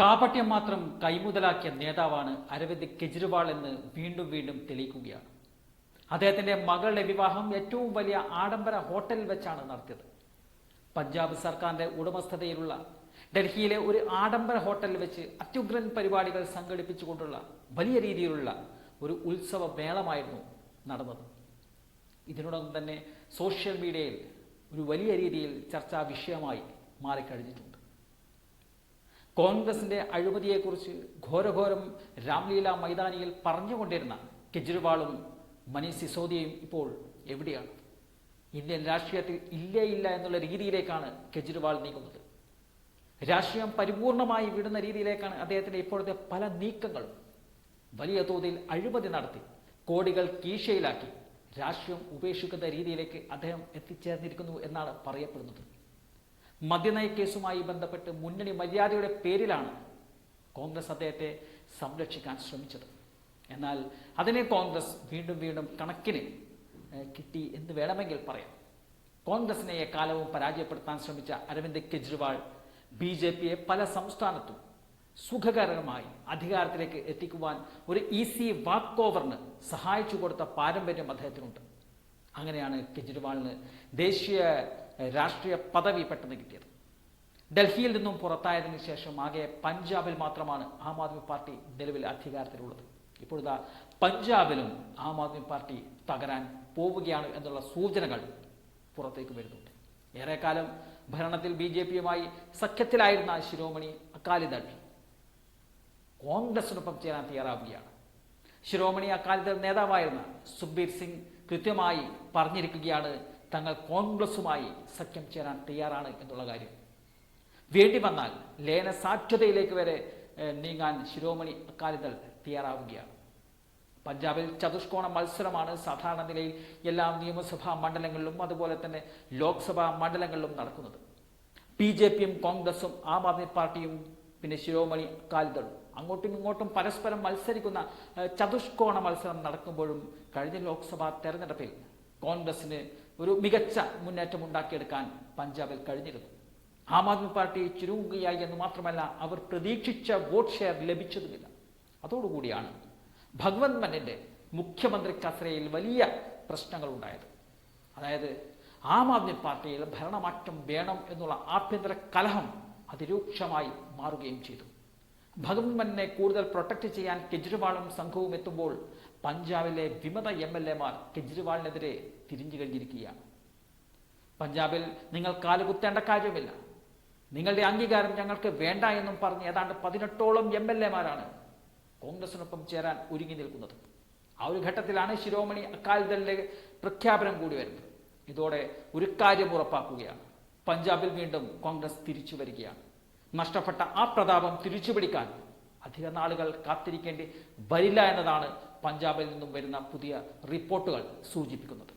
കാപട്യം മാത്രം കൈമുതലാക്കിയ നേതാവാണ് അരവിന്ദ് കെജ്രിവാൾ എന്ന് വീണ്ടും വീണ്ടും തെളിയിക്കുകയാണ്. അദ്ദേഹത്തിന്റെ മകളുടെ വിവാഹം ഏറ്റവും വലിയ ആഡംബര ഹോട്ടലിൽ വെച്ചാണ് നടത്തിയത്. പഞ്ചാബ് സർക്കാരിന്റെ ഉടമസ്ഥതയിലുള്ള ഡൽഹിയിലെ ഒരു ആഡംബര ഹോട്ടലിൽ വെച്ച് അത്യുഗ്രൻ പരിപാടികൾ സംഘടിപ്പിച്ചുകൊണ്ടുള്ള വലിയ രീതിയിലുള്ള ഒരു ഉത്സവ വേളമായിരുന്നു നടന്നത്. ഇതിനോടൊപ്പം തന്നെ സോഷ്യൽ മീഡിയയിൽ ഒരു വലിയ രീതിയിൽ ചർച്ചാ വിഷയമായി മാറിക്കഴിഞ്ഞിട്ടുണ്ട്. കോൺഗ്രസിന്റെ അഴിമതിയെക്കുറിച്ച് ഘോരഘോരം രാംലീല മൈതാനിയിൽ പറഞ്ഞുകൊണ്ടിരുന്ന കെജ്രിവാളും മനീഷ് സിസോദിയയും ഇപ്പോൾ എവിടെയാണ്? ഇന്ത്യൻ രാഷ്ട്രീയത്തിൽ ഇല്ലേ ഇല്ല എന്നുള്ള രീതിയിലേക്കാണ് കെജ്രിവാൾ നീങ്ങുന്നത്. രാഷ്ട്രീയം പരിപൂർണമായി വിടുന്ന രീതിയിലേക്കാണ് അദ്ദേഹത്തിന്റെ ഇപ്പോഴത്തെ പല നീക്കങ്ങളും. വലിയ തോതിൽ അഴിമതി നടത്തി കോടികൾ കീശയിലാക്കി രാഷ്ട്രീയം ഉപേക്ഷിക്കുന്ന രീതിയിലേക്ക് അദ്ദേഹം എത്തിച്ചേർന്നിരിക്കുന്നു എന്നാണ് പറയപ്പെടുന്നത്. മദ്യനയ കേസുമായി ബന്ധപ്പെട്ട് മുന്നണി മര്യാദയുടെ പേരിലാണ് കോൺഗ്രസ് അദ്ദേഹത്തെ സംരക്ഷിക്കാൻ ശ്രമിച്ചത്. എന്നാൽ അതിനെ കോൺഗ്രസ് വീണ്ടും വീണ്ടും കണക്കിന് കിട്ടി എന്ന് വേണമെങ്കിൽ പറയാം. കോൺഗ്രസിനെ എക്കാലവും പരാജയപ്പെടുത്താൻ ശ്രമിച്ച അരവിന്ദ് കെജ്രിവാൾ ബി ജെ പിയെ പല സംസ്ഥാനത്തും സുഖകരമായി അധികാരത്തിലേക്ക് എത്തിക്കുവാൻ ഒരു ഈസി വാക്ക് ഓവറിന് സഹായിച്ചു കൊടുത്ത പാരമ്പര്യം അദ്ദേഹത്തിനുണ്ട്. അങ്ങനെയാണ് കെജ്രിവാളിന് ദേശീയ രാഷ്ട്രീയ പദവി പെട്ടെന്ന് കിട്ടിയത്. ഡൽഹിയിൽ നിന്നും പുറത്തായതിനു ശേഷം ആകെ പഞ്ചാബിൽ മാത്രമാണ് ആം ആദ്മി പാർട്ടി നിലവിൽ അധികാരത്തിലുള്ളത്. ഇപ്പോഴിതാ പഞ്ചാബിലും ആം ആദ്മി പാർട്ടി തകരാൻ പോവുകയാണ് എന്നുള്ള സൂചനകൾ പുറത്തേക്ക് വരുന്നുണ്ട്. ഏറെക്കാലം ഭരണത്തിൽ ബി ജെ പിയുമായി സഖ്യത്തിലായിരുന്ന ശിരോമണി അകാലിദൾ കോൺഗ്രസിനൊപ്പം ചേരാൻ തയ്യാറാവുകയാണ്. ശിരോമണി അക്കാലിദൾ നേതാവായിരുന്ന സുഖ്ബീർ സിംഗ് കൃത്യമായി പറഞ്ഞിരിക്കുകയാണ് തങ്ങൾ കോൺഗ്രസുമായി സഖ്യം ചേരാൻ തയ്യാറാണ് എന്നുള്ള കാര്യം. വേണ്ടി വന്നാൽ ലയന സാധ്യതയിലേക്ക് വരെ നീങ്ങാൻ ശിരോമണി അക്കാലിദൾ തയ്യാറാവുകയാണ്. പഞ്ചാബിൽ ചതുഷ്കോണ മത്സരമാണ് സാധാരണ നിലയിൽ എല്ലാ നിയമസഭാ മണ്ഡലങ്ങളിലും അതുപോലെ തന്നെ ലോക്സഭാ മണ്ഡലങ്ങളിലും നടക്കുന്നത്. ബി ജെ പിയും കോൺഗ്രസും ആം ആദ്മി പാർട്ടിയും പിന്നെ ശിരോമണി അക്കാലിദളും അങ്ങോട്ടും ഇങ്ങോട്ടും പരസ്പരം മത്സരിക്കുന്ന ചതുഷ്കോണ മത്സരം നടക്കുമ്പോഴും കഴിഞ്ഞ ലോക്സഭാ തെരഞ്ഞെടുപ്പിൽ കോൺഗ്രസിന് ഒരു മികച്ച മുന്നേറ്റം ഉണ്ടാക്കിയെടുക്കാൻ പഞ്ചാബിൽ കഴിഞ്ഞിരുന്നു. ആം ആദ്മി പാർട്ടി ചുരുങ്ങുകയായി എന്ന് മാത്രമല്ല അവർ പ്രതീക്ഷിച്ച വോട്ട് ഷെയർ ലഭിച്ചതുമില്ല. അതോടുകൂടിയാണ് ഭഗവത് മന്നിന്റെ മുഖ്യമന്ത്രി കസരയിൽ വലിയ പ്രശ്നങ്ങൾ ഉണ്ടായത് അതായത് ആം ആദ്മി പാർട്ടിയിൽ ഭരണമാറ്റം വേണം എന്നുള്ള ആഭ്യന്തര കലഹം അതിരൂക്ഷമായി മാറുകയും ചെയ്തു. ഭഗവത് മന്നിനെ കൂടുതൽ പ്രൊട്ടക്ട് ചെയ്യാൻ കെജ്രിവാളും സംഘവും എത്തുമ്പോൾ പഞ്ചാബിലെ വിമത എം എൽ എമാർ കെജ്രിവാളിനെതിരെ തിരിഞ്ഞു കഴിഞ്ഞിരിക്കുകയാണ്. പഞ്ചാബിൽ നിങ്ങൾ കാലുകുത്തേണ്ട കാര്യമില്ല നിങ്ങളുടെ അംഗീകാരം ഞങ്ങൾക്ക് വേണ്ട എന്നും പറഞ്ഞ് ഏതാണ്ട് പതിനെട്ടോളം എം എൽ എമാരാണ് കോൺഗ്രസിനൊപ്പം ചേരാൻ ഒരുങ്ങി നിൽക്കുന്നത്. ആ ഒരു ഘട്ടത്തിലാണ് ശിരോമണി അക്കാലിദളിലെ പ്രഖ്യാപനം കൂടി വരുന്നത്. ഇതോടെ ഒരു കാര്യം ഉറപ്പാക്കുകയാണ്. പഞ്ചാബിൽ വീണ്ടും കോൺഗ്രസ് തിരിച്ചു വരികയാണ്. നഷ്ടപ്പെട്ട ആ പ്രതാപം തിരിച്ചുപിടിക്കാൻ അധിക നാളുകൾ കാത്തിരിക്കേണ്ടി വരില്ല എന്നതാണ് പഞ്ചാബിൽ നിന്നും വരുന്ന പുതിയ റിപ്പോർട്ടുകൾ സൂചിപ്പിക്കുന്നത്.